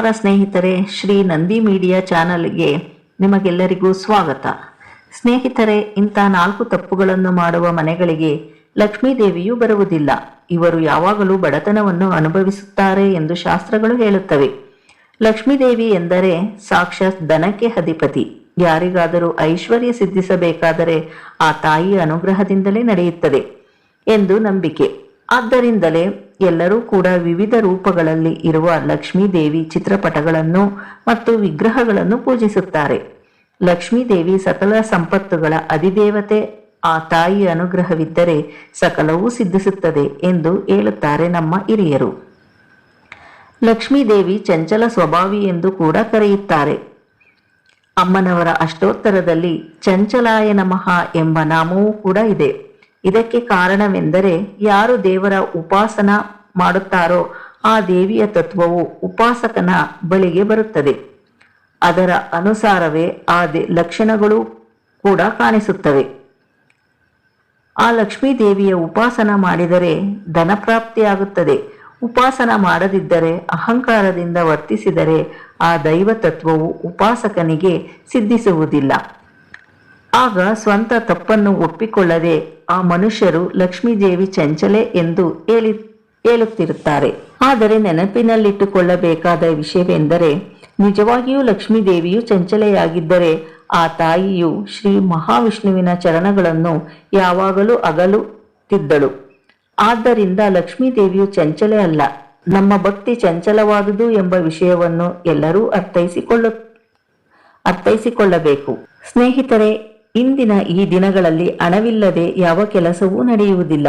ನಮಸ್ಕಾರ ಸ್ನೇಹಿತರೆ, ಶ್ರೀ ನಂದಿ ಮೀಡಿಯಾ ಚಾನಲ್ಗೆ ನಿಮಗೆಲ್ಲರಿಗೂ ಸ್ವಾಗತ. ಸ್ನೇಹಿತರೆ, ಇಂಥ ನಾಲ್ಕು ತಪ್ಪುಗಳನ್ನು ಮಾಡುವ ಮನೆಗಳಿಗೆ ಲಕ್ಷ್ಮೀ ದೇವಿಯು ಬರುವುದಿಲ್ಲ. ಇವರು ಯಾವಾಗಲೂ ಬಡತನವನ್ನು ಅನುಭವಿಸುತ್ತಾರೆ ಎಂದು ಶಾಸ್ತ್ರಗಳು ಹೇಳುತ್ತವೆ. ಲಕ್ಷ್ಮೀದೇವಿ ಎಂದರೆ ಸಾಕ್ಷಾತ್ ಧನಕ್ಕೆ ಅಧಿಪತಿ. ಯಾರಿಗಾದರೂ ಐಶ್ವರ್ಯ ಸಿದ್ಧಿಸಬೇಕಾದರೆ ಆ ತಾಯಿಯ ಅನುಗ್ರಹದಿಂದಲೇ ನಡೆಯುತ್ತದೆ ಎಂದು ನಂಬಿಕೆ. ಆದ್ದರಿಂದಲೇ ಎಲ್ಲರೂ ಕೂಡ ವಿವಿಧ ರೂಪಗಳಲ್ಲಿ ಇರುವ ಲಕ್ಷ್ಮೀ ದೇವಿ ಚಿತ್ರಪಟಗಳನ್ನು ಮತ್ತು ವಿಗ್ರಹಗಳನ್ನು ಪೂಜಿಸುತ್ತಾರೆ. ಲಕ್ಷ್ಮೀ ದೇವಿ ಸಕಲ ಸಂಪತ್ತುಗಳ ಅಧಿದೇವತೆ, ಆ ತಾಯಿಯ ಅನುಗ್ರಹವಿದ್ದರೆ ಸಕಲವೂ ಸಿದ್ಧಿಸುತ್ತದೆ ಎಂದು ಹೇಳುತ್ತಾರೆ ನಮ್ಮ ಹಿರಿಯರು. ಲಕ್ಷ್ಮೀದೇವಿ ಚಂಚಲ ಸ್ವಭಾವಿ ಎಂದು ಕೂಡ ಕರೆಯುತ್ತಾರೆ. ಅಮ್ಮನವರ ಅಷ್ಟೋತ್ತರದಲ್ಲಿ ಚಂಚಲಾಯ ನಮಃ ಎಂಬ ನಾಮವೂ ಕೂಡ ಇದೆ. ಇದಕ್ಕೆ ಕಾರಣವೆಂದರೆ ಯಾರು ದೇವರ ಉಪಾಸನ ಮಾಡುತ್ತಾರೋ ಆ ದೇವಿಯ ತತ್ವವು ಉಪಾಸಕನ ಬಳಿಗೆ ಬರುತ್ತದೆ. ಅದರ ಅನುಸಾರವೇ ಆ ಲಕ್ಷಣಗಳು ಕೂಡ ಕಾಣಿಸುತ್ತವೆ. ಆ ಲಕ್ಷ್ಮೀ ದೇವಿಯ ಉಪಾಸನ ಮಾಡಿದರೆ ಧನಪ್ರಾಪ್ತಿಯಾಗುತ್ತದೆ ಉಪಾಸನ ಮಾಡದಿದ್ದರೆ ಅಹಂಕಾರದಿಂದ ವರ್ತಿಸಿದರೆ ಆ ದೈವ ತತ್ವವು ಉಪಾಸಕನಿಗೆ ಸಿದ್ಧಿಸುವುದಿಲ್ಲ. ಆಗ ಸ್ವಂತ ತಪ್ಪನ್ನು ಒಪ್ಪಿಕೊಳ್ಳದೆ ಆ ಮನುಷ್ಯರು ಲಕ್ಷ್ಮೀದೇವಿ ಚಂಚಲೆ ಎಂದು ಹೇಳಿ ಹೇಳುತ್ತಿರುತ್ತಾರೆ. ಆದರೆ ನೆನಪಿನಲ್ಲಿಟ್ಟುಕೊಳ್ಳಬೇಕಾದ ವಿಷಯವೆಂದರೆ, ನಿಜವಾಗಿಯೂ ಲಕ್ಷ್ಮೀದೇವಿಯು ಚಂಚಲೆಯಾಗಿದ್ದರೆ ಆ ತಾಯಿಯು ಶ್ರೀ ಮಹಾವಿಷ್ಣುವಿನ ಚರಣಗಳನ್ನು ಯಾವಾಗಲೂ ಅಗಲುತ್ತಿದ್ದಳು. ಆದ್ದರಿಂದ ಲಕ್ಷ್ಮೀದೇವಿಯು ಚಂಚಲೆ ಅಲ್ಲ. ನಮ್ಮ ಭಕ್ತಿ ಚಂಚಲವಾದುದು ಎಂಬ ವಿಷಯವನ್ನು ಎಲ್ಲರೂ ಅರ್ಥೈಸಿಕೊಳ್ಳ, ಅರ್ಥೈಸಿಕೊಳ್ಳಬೇಕು. ಸ್ನೇಹಿತರೆ ಇಂದಿನ ಈ ದಿನಗಳಲ್ಲಿ ಹಣವಿಲ್ಲದೆ ಯಾವ ಕೆಲಸವೂ ನಡೆಯುವುದಿಲ್ಲ.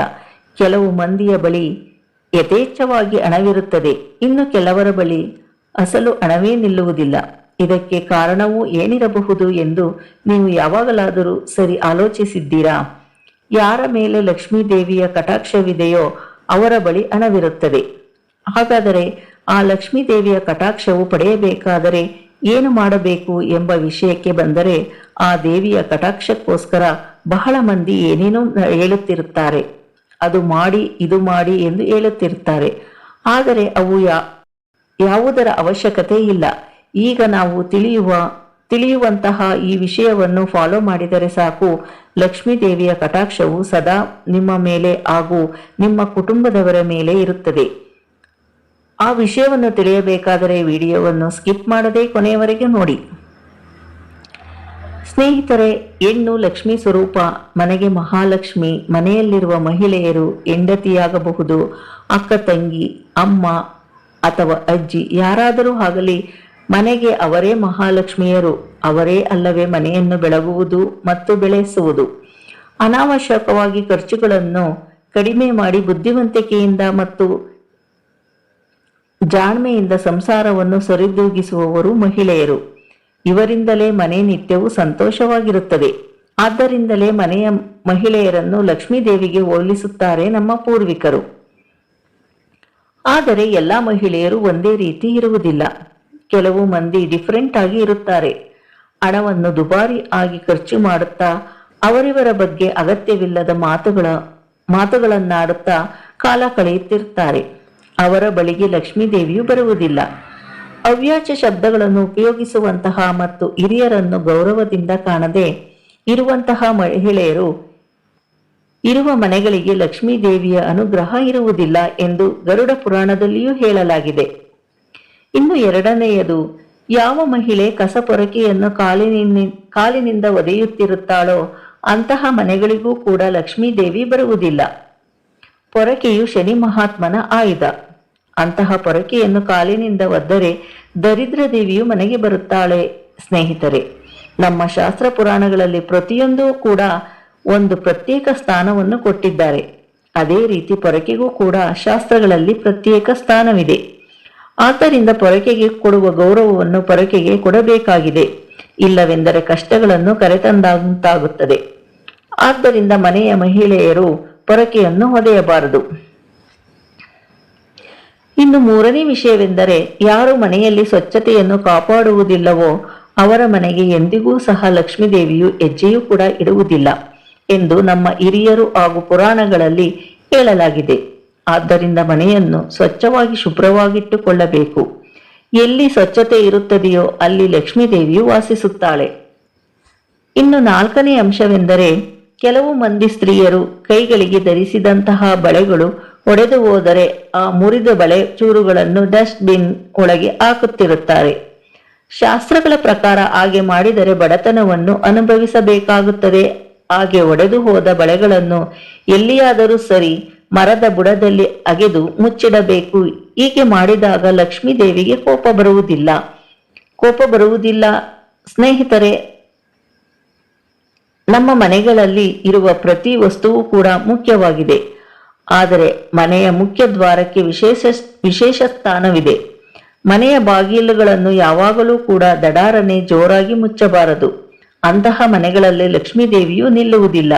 ಕೆಲವು ಮಂದಿಯ ಬಳಿ ಯಥೇಚ್ಛವಾಗಿ ಹಣವಿರುತ್ತದೆ. ಇನ್ನು ಕೆಲವರ ಬಳಿ ಅಸಲು ಹಣವೇ ನಿಲ್ಲುವುದಿಲ್ಲ. ಇದಕ್ಕೆ ಕಾರಣವೂ ಏನಿರಬಹುದು ಎಂದು ನೀವು ಯಾವಾಗಲಾದರೂ ಸರಿ ಆಲೋಚಿಸಿದ್ದೀರಾ? ಯಾರ ಮೇಲೆ ಲಕ್ಷ್ಮೀ ದೇವಿಯ ಕಟಾಕ್ಷವಿದೆಯೋ ಅವರ ಬಳಿ ಹಣವಿರುತ್ತದೆ. ಹಾಗಾದರೆ ಆ ಲಕ್ಷ್ಮೀ ದೇವಿಯ ಕಟಾಕ್ಷವು ಪಡೆಯಬೇಕಾದರೆ ಏನು ಮಾಡಬೇಕು ಎಂಬ ವಿಷಯಕ್ಕೆ ಬಂದರೆ ಆ ದೇವಿಯ ಕಟಾಕ್ಷಕ್ಕೋಸ್ಕರ ಬಹಳ ಮಂದಿ ಏನೇನೋ ಹೇಳುತ್ತಿರುತ್ತಾರೆ. ಅದು ಮಾಡಿ, ಇದು ಮಾಡಿ ಎಂದು ಹೇಳುತ್ತಿರುತ್ತಾರೆ. ಆದರೆ ಅವು ಯಾ, ಯಾವುದರ ಅವಶ್ಯಕತೆ ಇಲ್ಲ. ಈಗ ನಾವು ತಿಳಿಯುವ, ತಿಳಿಯುವಂತಹ ಈ ವಿಷಯವನ್ನು ಫಾಲೋ ಮಾಡಿದರೆ ಸಾಕು. ಲಕ್ಷ್ಮೀ ದೇವಿಯ ಕಟಾಕ್ಷವು ಸದಾ ನಿಮ್ಮ ಮೇಲೆ ಹಾಗೂ ನಿಮ್ಮ ಕುಟುಂಬದವರ ಮೇಲೆ ಇರುತ್ತದೆ. ಆ ವಿಷಯವನ್ನು ತಿಳಿಯಬೇಕಾದರೆ ವಿಡಿಯೋವನ್ನು ಸ್ಕಿಪ್ ಮಾಡದೆ ಕೊನೆಯವರೆಗೆ ನೋಡಿ. ಸ್ನೇಹಿತರೆ, ಹೆಣ್ಣು ಲಕ್ಷ್ಮಿ ಸ್ವರೂಪ ಮನೆಗೆ ಮಹಾಲಕ್ಷ್ಮಿ, ಮನೆಯಲ್ಲಿರುವ ಮಹಿಳೆಯರು ಹೆಂಡತಿಯಾಗಬಹುದು. ಅಕ್ಕ, ತಂಗಿ, ಅಮ್ಮ ಅಥವಾ ಅಜ್ಜಿ ಯಾರಾದರೂ ಆಗಲಿ, ಮನೆಗೆ ಅವರೇ ಮಹಾಲಕ್ಷ್ಮಿಯರು. ಅವರೇ ಅಲ್ಲವೇ ಮನೆಯನ್ನು ಬೆಳಗುವುದು ಮತ್ತು ಬೆಳೆಸುವುದು. ಅನಾವಶ್ಯಕವಾಗಿ ಖರ್ಚುಗಳನ್ನು ಕಡಿಮೆ ಮಾಡಿ ಬುದ್ಧಿವಂತಿಕೆಯಿಂದ ಮತ್ತು ಜಾಣ್ಮೆಯಿಂದ ಸಂಸಾರವನ್ನು ಸರಿದೂಗಿಸುವವರು ಮಹಿಳೆಯರು. ಇವರಿಂದಲೇ ಮನೆ ನಿತ್ಯವೂ ಸಂತೋಷವಾಗಿರುತ್ತದೆ. ಆದ್ದರಿಂದಲೇ ಮನೆಯ ಮಹಿಳೆಯರನ್ನು ಲಕ್ಷ್ಮೀದೇವಿಗೆ ಹೋಲಿಸುತ್ತಾರೆ ನಮ್ಮ ಪೂರ್ವಿಕರು. ಆದರೆ ಎಲ್ಲ ಮಹಿಳೆಯರು ಒಂದೇ ರೀತಿ ಇರುವುದಿಲ್ಲ. ಕೆಲವು ಮಂದಿ ಡಿಫರೆಂಟ್ ಆಗಿ ಇರುತ್ತಾರೆ. ಹಣವನ್ನು ದುಬಾರಿ ಆಗಿ ಖರ್ಚು ಮಾಡುತ್ತಾ, ಅವರಿವರ ಬಗ್ಗೆ ಅಗತ್ಯವಿಲ್ಲದ ಮಾತುಗಳ, ಮಾತುಗಳನ್ನಾಡುತ್ತಾ ಕಾಲ ಕಳೆಯುತ್ತಿರುತ್ತಾರೆ. ಅವರ ಬಳಿಗೆ ಲಕ್ಷ್ಮೀ ದೇವಿಯು ಬರುವುದಿಲ್ಲ. ಅವ್ಯಾಚ ಶಬ್ದಗಳನ್ನು ಉಪಯೋಗಿಸುವಂತಹ ಮತ್ತು ಹಿರಿಯರನ್ನು ಗೌರವದಿಂದ ಕಾಣದೆ ಇರುವಂತಹ ಮಹಿಳೆಯರು ಇರುವ ಮನೆಗಳಿಗೆ ಲಕ್ಷ್ಮೀ ದೇವಿಯ ಅನುಗ್ರಹ ಇರುವುದಿಲ್ಲ ಎಂದು ಗರುಡ ಪುರಾಣದಲ್ಲಿಯೂ ಹೇಳಲಾಗಿದೆ. ಇನ್ನು ಎರಡನೆಯದು, ಯಾವ ಮಹಿಳೆ ಕಸಪೊರಕೆಯನ್ನು ಕಾಲಿನಿಂದ ಕಾಲಿನಿಂದ ಒದೆಯುತ್ತಿರುತ್ತಾಳೋ ಅಂತಹ ಮನೆಗಳಿಗೂ ಕೂಡ ಲಕ್ಷ್ಮೀ ದೇವಿ ಬರುವುದಿಲ್ಲ. ಪೊರಕೆಯು ಶನಿ ಮಹಾತ್ಮನ ಆಯುಧ. ಅಂತಹ ಪೊರಕೆಯನ್ನು ಕಾಲಿನಿಂದ ಒದ್ದರೆ ದರಿದ್ರ ದೇವಿಯು ಮನೆಗೆ ಬರುತ್ತಾಳೆ, ಸ್ನೇಹಿತರೆ. ನಮ್ಮ ಶಾಸ್ತ್ರ ಪುರಾಣಗಳಲ್ಲಿ ಪ್ರತಿಯೊಂದೂ ಕೂಡ ಒಂದು ಪ್ರತ್ಯೇಕ ಸ್ಥಾನವನ್ನು ಕೊಟ್ಟಿದ್ದಾರೆ. ಅದೇ ರೀತಿ ಪೊರಕೆಗೂ ಕೂಡ ಶಾಸ್ತ್ರಗಳಲ್ಲಿ ಪ್ರತ್ಯೇಕ ಸ್ಥಾನವಿದೆ. ಆದ್ದರಿಂದ ಪೊರಕೆಗೆ ಕೊಡುವ ಗೌರವವನ್ನು ಪೊರಕೆಗೆ ಕೊಡಬೇಕಾಗಿದೆ. ಇಲ್ಲವೆಂದರೆ ಕಷ್ಟಗಳನ್ನು ಕರೆತಂದಂತಾಗುತ್ತದೆ ಆದ್ದರಿಂದ ಮನೆಯ ಮಹಿಳೆಯರು ಪೊರಕೆಯನ್ನು ಹೊದೆಯಬಾರದು. ಇನ್ನು ಮೂರನೇ ವಿಷಯವೆಂದರೆ, ಯಾರು ಮನೆಯಲ್ಲಿ ಸ್ವಚ್ಛತೆಯನ್ನು ಕಾಪಾಡುವುದಿಲ್ಲವೋ ಅವರ ಮನೆಗೆ ಎಂದಿಗೂ ಸಹ ಲಕ್ಷ್ಮೀದೇವಿಯು ಹೆಜ್ಜೆಯೂ ಕೂಡ ಇಡುವುದಿಲ್ಲ ಎಂದು ನಮ್ಮ ಹಿರಿಯರು ಹಾಗೂ ಪುರಾಣಗಳಲ್ಲಿ ಹೇಳಲಾಗಿದೆ. ಆದ್ದರಿಂದ ಮನೆಯನ್ನು ಸ್ವಚ್ಛವಾಗಿ ಶುಭ್ರವಾಗಿಟ್ಟುಕೊಳ್ಳಬೇಕು. ಎಲ್ಲಿ ಸ್ವಚ್ಛತೆ ಇರುತ್ತದೆಯೋ ಅಲ್ಲಿ ಲಕ್ಷ್ಮೀದೇವಿಯು ವಾಸಿಸುತ್ತಾಳೆ. ಇನ್ನು ನಾಲ್ಕನೇ ಅಂಶವೆಂದರೆ, ಕೆಲವು ಮಂದಿ ಸ್ತ್ರೀಯರು ಕೈಗಳಿಗೆ ಧರಿಸಿದಂತಹ ಬಳೆಗಳು ಒಡೆದು ಹೋದರೆ ಆ ಮುರಿದ ಬಳೆ ಚೂರುಗಳನ್ನು ಡಸ್ಟ್ ಬಿನ್ ಒಳಗೆ ಹಾಕುತ್ತಿರುತ್ತಾರೆ. ಶಾಸ್ತ್ರಗಳ ಪ್ರಕಾರ ಹಾಗೆ ಮಾಡಿದರೆ ಬಡತನವನ್ನು ಅನುಭವಿಸಬೇಕಾಗುತ್ತದೆ. ಹಾಗೆ ಒಡೆದು ಹೋದ ಬಳೆಗಳನ್ನು ಎಲ್ಲಿಯಾದರೂ ಸರಿ ಮರದ ಬುಡದಲ್ಲಿ ಅಗೆದು ಮುಚ್ಚಿಡಬೇಕು. ಹೀಗೆ ಮಾಡಿದಾಗ ಲಕ್ಷ್ಮೀ ದೇವಿಗೆ ಕೋಪ ಬರುವುದಿಲ್ಲ. ಕೋಪ ಬರುವುದಿಲ್ಲ. ಸ್ನೇಹಿತರೆ, ನಮ್ಮ ಮನೆಗಳಲ್ಲಿ ಇರುವ ಪ್ರತಿ ವಸ್ತುವು ಕೂಡ ಮುಖ್ಯವಾಗಿದೆ. ಆದರೆ ಮನೆಯ ಮುಖ್ಯ ದ್ವಾರಕ್ಕೆ ವಿಶೇಷ ವಿಶೇಷ ಸ್ಥಾನವಿದೆ. ಮನೆಯ ಬಾಗಿಲುಗಳನ್ನು ಯಾವಾಗಲೂ ಕೂಡ ದಡಾರನೆ ಜೋರಾಗಿ ಮುಚ್ಚಬಾರದು. ಅಂತಹ ಮನೆಗಳಲ್ಲಿ ಲಕ್ಷ್ಮೀದೇವಿಯು ನಿಲ್ಲುವುದಿಲ್ಲ.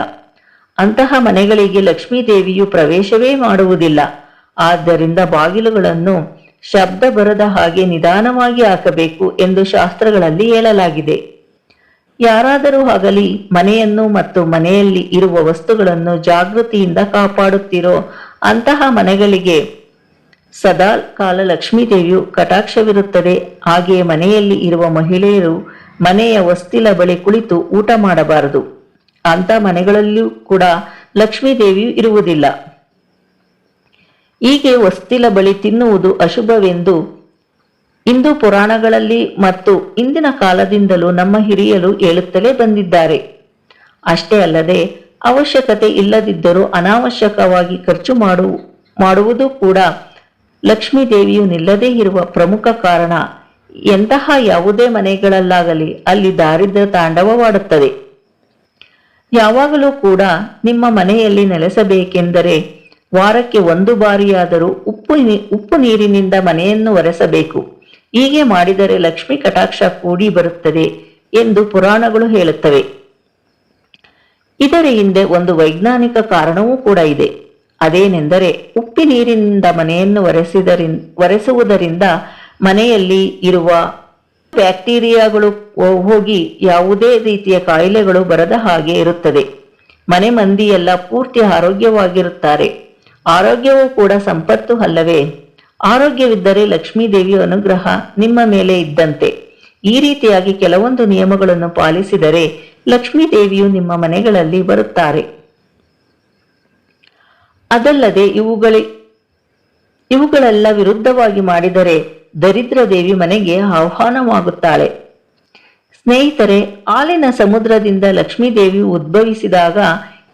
ಅಂತಹ ಮನೆಗಳಿಗೆ ಲಕ್ಷ್ಮೀದೇವಿಯು ಪ್ರವೇಶವೇ ಮಾಡುವುದಿಲ್ಲ. ಆದ್ದರಿಂದ ಬಾಗಿಲುಗಳನ್ನು ಶಬ್ದ ಬರದ ಹಾಗೆ ನಿಧಾನವಾಗಿ ಹಾಕಬೇಕು ಎಂದು ಶಾಸ್ತ್ರಗಳಲ್ಲಿ ಹೇಳಲಾಗಿದೆ. ಯಾರಾದರೂ ಆಗಲಿ ಮನೆಯನ್ನು ಮತ್ತು ಮನೆಯಲ್ಲಿ ಇರುವ ವಸ್ತುಗಳನ್ನು ಜಾಗೃತಿಯಿಂದ ಕಾಪಾಡುತ್ತಿರೋ ಅಂತಹ ಮನೆಗಳಿಗೆ ಸದಾ ಕಾಲ ಲಕ್ಷ್ಮೀ ದೇವಿಯು ಕಟಾಕ್ಷವಿರುತ್ತದೆ. ಹಾಗೆಯೇ ಮನೆಯಲ್ಲಿ ಇರುವ ಮಹಿಳೆಯರು ಮನೆಯ ವಸ್ತಿಲ ಬಳಿ ಕುಳಿತು ಊಟ ಮಾಡಬಾರದು. ಅಂತ ಮನೆಗಳಲ್ಲಿಯೂ ಕೂಡ ಲಕ್ಷ್ಮೀ ದೇವಿಯು ಇರುವುದಿಲ್ಲ. ಹೀಗೆ ವಸ್ತಿಲ ಬಳಿ ತಿನ್ನುವುದು ಅಶುಭವೆಂದು ಹಿಂದೂ ಪುರಾಣಗಳಲ್ಲಿ ಮತ್ತು ಇಂದಿನ ಕಾಲದಿಂದಲೂ ನಮ್ಮ ಹಿರಿಯರು ಹೇಳುತ್ತಲೇ ಬಂದಿದ್ದಾರೆ. ಅಷ್ಟೇ ಅಲ್ಲದೆ, ಅವಶ್ಯಕತೆ ಇಲ್ಲದಿದ್ದರೂ ಅನಾವಶ್ಯಕವಾಗಿ ಖರ್ಚು ಮಾಡು, ಮಾಡುವುದು ಕೂಡ ಲಕ್ಷ್ಮೀ ದೇವಿಯು ನಿಲ್ಲದೇ ಇರುವ ಪ್ರಮುಖ ಕಾರಣ. ಎಂತಹ ಯಾವುದೇ ಮನೆಗಳಲ್ಲಾಗಲಿ ಅಲ್ಲಿ ದಾರಿದ್ರ್ಯ ತಾಂಡವವಾಡುತ್ತದೆ. ಯಾವಾಗಲೂ ಕೂಡ ನಿಮ್ಮ ಮನೆಯಲ್ಲಿ ನೆಲೆಸಬೇಕೆಂದರೆ ವಾರಕ್ಕೆ ಒಂದು ಬಾರಿಯಾದರೂ ಉಪ್ಪು ಉಪ್ಪು ನೀರಿನಿಂದ ಮನೆಯನ್ನು ಒರೆಸಬೇಕು. ಹೀಗೆ ಮಾಡಿದರೆ ಲಕ್ಷ್ಮಿ ಕಟಾಕ್ಷ ಕೂಡಿ ಬರುತ್ತದೆ ಎಂದು ಪುರಾಣಗಳು ಹೇಳುತ್ತವೆ. ಇದರ ಹಿಂದೆ ಒಂದು ವೈಜ್ಞಾನಿಕ ಕಾರಣವೂ ಕೂಡ ಇದೆ. ಅದೇನೆಂದರೆ, ಉಪ್ಪಿ ನೀರಿನಿಂದ ಮನೆಯನ್ನು ಒರೆಸಿದರಿನ್ ಒರೆಸುವುದರಿಂದ ಮನೆಯಲ್ಲಿ ಇರುವ ಬ್ಯಾಕ್ಟೀರಿಯಾಗಳು ಹೋಗಿ ಯಾವುದೇ ರೀತಿಯ ಕಾಯಿಲೆಗಳು ಬರದ ಹಾಗೆ ಇರುತ್ತದೆ. ಮನೆ ಮಂದಿಯೆಲ್ಲ ಪೂರ್ತಿ ಆರೋಗ್ಯವಾಗಿರುತ್ತಾರೆ. ಆರೋಗ್ಯವೂ ಕೂಡ ಸಂಪತ್ತು ಅಲ್ಲವೇ? ಆರೋಗ್ಯವಿದ್ದರೆ ಲಕ್ಷ್ಮೀ ದೇವಿಯ ಅನುಗ್ರಹ ನಿಮ್ಮ ಮೇಲೆ ಇದ್ದಂತೆ. ಈ ರೀತಿಯಾಗಿ ಕೆಲವೊಂದು ನಿಯಮಗಳನ್ನು ಪಾಲಿಸಿದರೆ ಲಕ್ಷ್ಮೀ ದೇವಿಯು ನಿಮ್ಮ ಮನೆಗಳಲ್ಲಿ ಬರುತ್ತಾರೆ. ಅದಲ್ಲದೆ ಇವುಗಳ, ಇವುಗಳೆಲ್ಲ ವಿರುದ್ಧವಾಗಿ ಮಾಡಿದರೆ ದರಿದ್ರ ದೇವಿ ಮನೆಗೆ ಆಹ್ವಾನವಾಗುತ್ತಾಳೆ. ಸ್ನೇಹಿತರೆ, ಆಲಿನ ಸಮುದ್ರದಿಂದ ಲಕ್ಷ್ಮೀ ದೇವಿ ಉದ್ಭವಿಸಿದಾಗ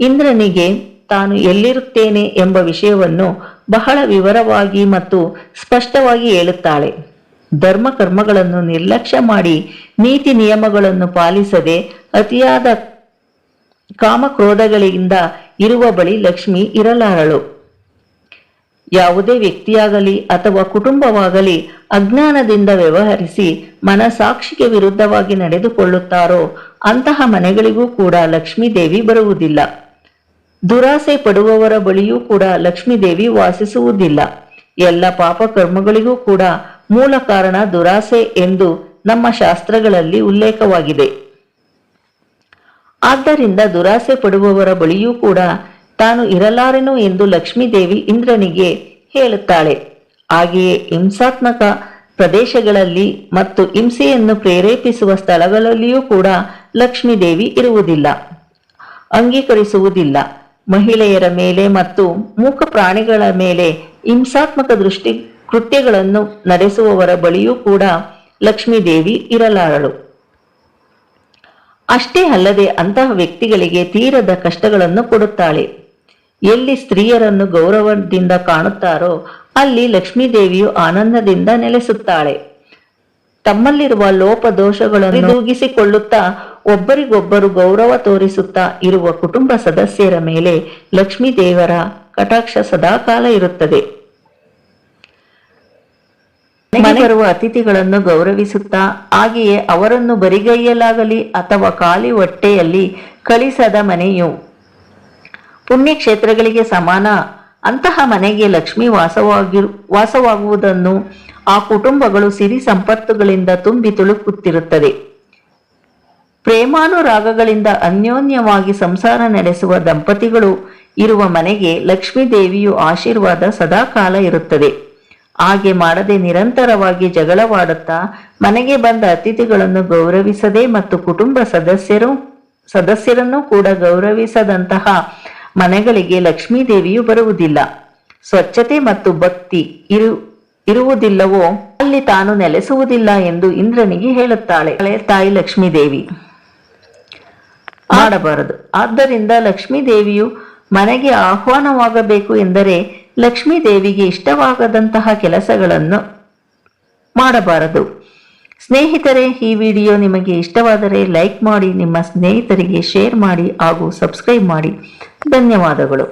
ಇಂದ್ರನಿಗೆ ತಾನು ಎಲ್ಲಿರುತ್ತೇನೆ ಎಂಬ ವಿಷಯವನ್ನು ಬಹಳ ವಿವರವಾಗಿ ಮತ್ತು ಸ್ಪಷ್ಟವಾಗಿ ಹೇಳುತ್ತಾಳೆ. ಧರ್ಮ ಕರ್ಮಗಳನ್ನು ನಿರ್ಲಕ್ಷ್ಯ ಮಾಡಿ ನೀತಿ ನಿಯಮಗಳನ್ನು ಪಾಲಿಸದೆ ಅತಿಯಾದ ಕಾಮಕ್ರೋಧಗಳಿಂದ ಇರುವ ಬಳಿ ಲಕ್ಷ್ಮಿ ಇರಲಾರಳು. ಯಾವುದೇ ವ್ಯಕ್ತಿಯಾಗಲಿ ಅಥವಾ ಕುಟುಂಬವಾಗಲಿ ಅಜ್ಞಾನದಿಂದ ವ್ಯವಹರಿಸಿ ಮನಸಾಕ್ಷಿಗೆ ವಿರುದ್ಧವಾಗಿ ನಡೆದುಕೊಳ್ಳುತ್ತಾರೋ ಅಂತಹ ಮನೆಗಳಿಗೂ ಕೂಡ ಲಕ್ಷ್ಮೀ ದೇವಿ ಬರುವುದಿಲ್ಲ. ದುರಾಸೆ ಪಡುವವರ ಬಳಿಯೂ ಕೂಡ ಲಕ್ಷ್ಮೀದೇವಿ ವಾಸಿಸುವುದಿಲ್ಲ. ಎಲ್ಲ ಪಾಪ ಕರ್ಮಗಳಿಗೂ ಕೂಡ ಮೂಲ ಕಾರಣ ದುರಾಸೆ ಎಂದು ನಮ್ಮ ಶಾಸ್ತ್ರಗಳಲ್ಲಿ ಉಲ್ಲೇಖವಾಗಿದೆ. ಆದ್ದರಿಂದ ದುರಾಸೆ ಪಡುವವರ ಬಳಿಯೂ ಕೂಡ ತಾನು ಇರಲಾರೆನು ಎಂದು ಲಕ್ಷ್ಮೀದೇವಿ ಇಂದ್ರನಿಗೆ ಹೇಳುತ್ತಾಳೆ. ಹಾಗೆಯೇ ಹಿಂಸಾತ್ಮಕ ಪ್ರದೇಶಗಳಲ್ಲಿ ಮತ್ತು ಹಿಂಸೆಯನ್ನು ಪ್ರೇರೇಪಿಸುವ ಸ್ಥಳಗಳಲ್ಲಿಯೂ ಕೂಡ ಲಕ್ಷ್ಮೀದೇವಿ ಇರುವುದಿಲ್ಲ, ಅಂಗೀಕರಿಸುವುದಿಲ್ಲ. ಮಹಿಳೆಯರ ಮೇಲೆ ಮತ್ತು ಮೂಕ ಪ್ರಾಣಿಗಳ ಮೇಲೆ ಹಿಂಸಾತ್ಮಕ ದೃಷ್ಟಿ ಕೃತ್ಯಗಳನ್ನು ನಡೆಸುವವರ ಬಳಿಯೂ ಕೂಡ ಲಕ್ಷ್ಮೀದೇವಿ ಇರಲಾರಳು. ಅಷ್ಟೇ ಅಲ್ಲದೆ ಅಂತಹ ವ್ಯಕ್ತಿಗಳಿಗೆ ತೀರದ ಕಷ್ಟಗಳನ್ನು ಕೊಡುತ್ತಾಳೆ. ಎಲ್ಲಿ ಸ್ತ್ರೀಯರನ್ನು ಗೌರವದಿಂದ ಕಾಣುತ್ತಾರೋ ಅಲ್ಲಿ ಲಕ್ಷ್ಮೀದೇವಿಯು ಆನಂದದಿಂದ ನೆಲೆಸುತ್ತಾಳೆ. ತಮ್ಮಲ್ಲಿರುವ ಲೋಪ ದೋಷಗಳನ್ನು ತೂಗಿಸಿಕೊಳ್ಳುತ್ತಾ ಒಬ್ಬರಿಗೊಬ್ಬರು ಗೌರವ ತೋರಿಸುತ್ತಾ ಇರುವ ಕುಟುಂಬ ಸದಸ್ಯರ ಮೇಲೆ ಲಕ್ಷ್ಮೀ ದೇವರ ಕಟಾಕ್ಷ ಸದಾಕಾಲ ಇರುತ್ತದೆ. ಬರುವ ಅತಿಥಿಗಳನ್ನು ಗೌರವಿಸುತ್ತಾ ಹಾಗೆಯೇ ಅವರನ್ನು ಬರಿಗೈಯಲಾಗಲಿ ಅಥವಾ ಖಾಲಿ ಹೊಟ್ಟೆಯಲ್ಲಿ ಕಳಿಸದ ಮನೆಯು ಪುಣ್ಯಕ್ಷೇತ್ರಗಳಿಗೆ ಸಮಾನ. ಅಂತಹ ಮನೆಗೆ ಲಕ್ಷ್ಮಿ ವಾಸವಾಗಿ ವಾಸವಾಗುವುದನ್ನು ಆ ಕುಟುಂಬಗಳು ಸಿರಿ ಸಂಪತ್ತುಗಳಿಂದ ತುಂಬಿ ತುಳುಕುತ್ತಿರುತ್ತದೆ. ಪ್ರೇಮಾನುರಾಗಗಳಿಂದ ಅನ್ಯೋನ್ಯವಾಗಿ ಸಂಸಾರ ನಡೆಸುವ ದಂಪತಿಗಳು ಇರುವ ಮನೆಗೆ ಲಕ್ಷ್ಮೀ ದೇವಿಯು ಆಶೀರ್ವಾದ ಸದಾಕಾಲ ಇರುತ್ತದೆ. ಹಾಗೆ ಮಾಡದೆ ನಿರಂತರವಾಗಿ ಜಗಳವಾಡುತ್ತಾ ಮನೆಗೆ ಬಂದ ಅತಿಥಿಗಳನ್ನು ಗೌರವಿಸದೆ ಮತ್ತು ಕುಟುಂಬ ಸದಸ್ಯರು, ಸದಸ್ಯರನ್ನು ಕೂಡ ಗೌರವಿಸದಂತಹ ಮನೆಗಳಿಗೆ ಲಕ್ಷ್ಮೀ ದೇವಿಯು ಬರುವುದಿಲ್ಲ. ಸ್ವಚ್ಛತೆ ಮತ್ತು ಭಕ್ತಿ ಇರು, ಇರುವುದಿಲ್ಲವೋ ಅಲ್ಲಿ ತಾನು ನೆಲೆಸುವುದಿಲ್ಲ ಎಂದು ಇಂದ್ರನಿಗೆ ಹೇಳುತ್ತಾಳೆ. ತಾಯಿ ಲಕ್ಷ್ಮೀ ದೇವಿ. ಮಾಡಬಾರದು. ಆದ್ದರಿಂದ ಲಕ್ಷ್ಮೀ ದೇವಿಯು ಮನೆಗೆ ಆಹ್ವಾನವಾಗಬೇಕು ಎಂದರೆ ಲಕ್ಷ್ಮೀ ದೇವಿಗೆ ಇಷ್ಟವಾಗದಂತಹ ಕೆಲಸಗಳನ್ನು ಮಾಡಬಾರದು. ಸ್ನೇಹಿತರೆ, ಈ ವಿಡಿಯೋ ನಿಮಗೆ ಇಷ್ಟವಾದರೆ ಲೈಕ್ ಮಾಡಿ, ನಿಮ್ಮ ಸ್ನೇಹಿತರಿಗೆ ಶೇರ್ ಮಾಡಿ ಹಾಗೂ ಸಬ್ಸ್ಕ್ರೈಬ್ ಮಾಡಿ. ಧನ್ಯವಾದಗಳು.